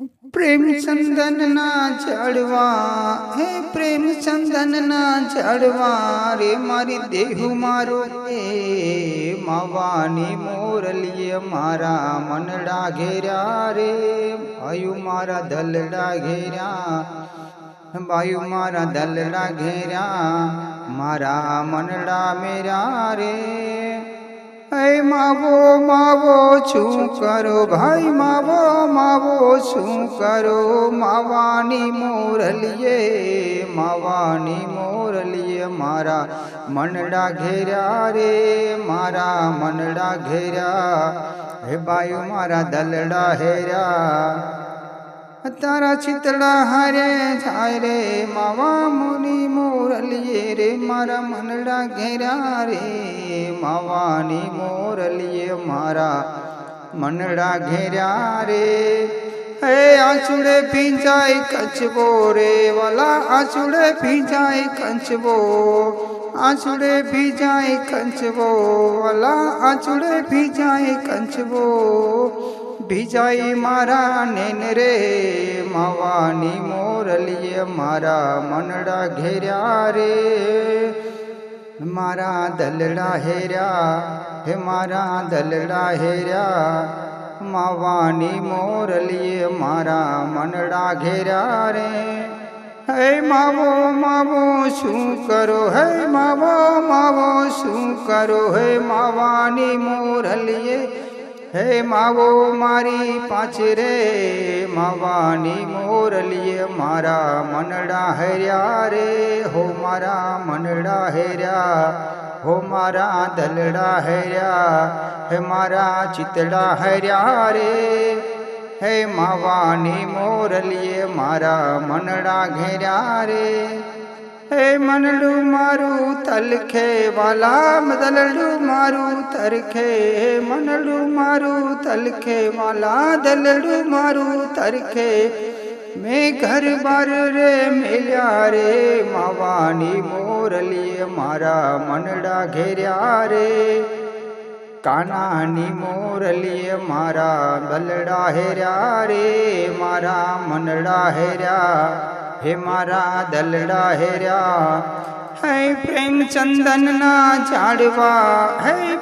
પ્રેમ ચંદનના ચડવા હે પ્રેમ ચંદનના ચડવા રે મારી દેહુ મારો રે માવાની મોરલીએ મારા મનડા ઘેર્યા રે, ભાયુ મારા દલડા ઘેર્યા, ભાયુ મારા દલડા ઘેર્યા, મારા મનડા મેર્યા રે. હે માવો માવો, શું કરો ભાઈ માવો માવો, શું કરો? માવાની મોરલીએ માવાની મોરલીએ મારા મનડા ઘેર્યા રે, મારા મનડા ઘેર્યા. હે બાયુ મારા દલડા હેર્યા તારા ચિતળા હારે જાય રે માવા મુની મોરલીએ રે, મારા મનડા ઘેરા રે. માવાની મોરલીએ મારા મનડા ઘેર્યા રે. હે આંચુડે ભીંજાય કચવો રે, વાલા આંચુડે ભીંજાય કંચવો. આંચુડે ભીંજાય કંચવો, વાલા આંચુડે ભીંજાય કંચવો. ભીજાઈ મારા નેન રે, માવાની મોરલીએ મારા મનડા ઘેર્યા રે. મારા દલડા હેર્યા હે મારા દલડા હેર્યા માવાની મોરલીએ મારા મનડા ઘેર્યા રે. હે માવો માવો, શું કરો? હે માવો માવો, શું કરો? હે માવાની મોરલીએ હે માવો મારી પાછરે માવાની મોરલીએ મારા મનડા હેર્યા રે. હો મારા મનડા હેર્યા, હો મારા ધલડા હેર્યા, હે મારા ચિતડા હેર્યા રે. હે માવાની મોરલીએ મારા મનડા ઘેર્યા રે. મનડું મારું તલખે વાલા દલડું મારું તરખે. મનડું મારું તલખે, વાલા દલડું મારું તરખે. મેં ઘર બાર રે મેલ્યા રે, માવાની મોરલીએ મારા મનડા ઘેર્યા રે. કાનાની મોરલીએ મારા દલડા હેર્યા રે, મારા મનડા હેર્યા હે મારા દલડા હેર્યા. હે પ્રેમ ચંદનના ઝાડવા. હે